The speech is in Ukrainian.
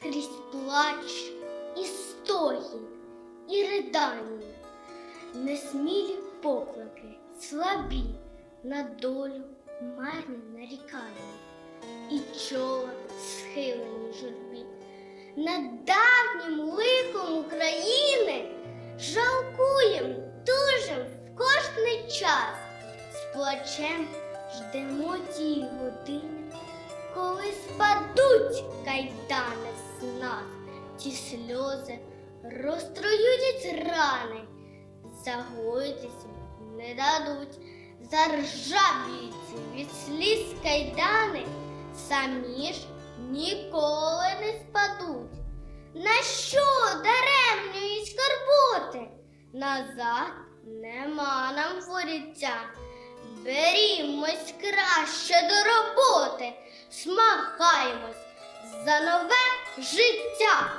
скрізь плач, і стогін, і ридання, несмілі поклики, слабі на долю марні нарікання, і чола схилені журбі. Над давнім лихом України жалкуєм дуже в кожний час, з плачем ждемо тієї години, ті сльози розтрують рани, загоїтися не дадуть, заржавіються від сліз кайдани, самі ж ніколи не спадуть. На що даремної скорботи? Назад нема нам воріття. Берімось краще до роботи, смагаємось за нове життя.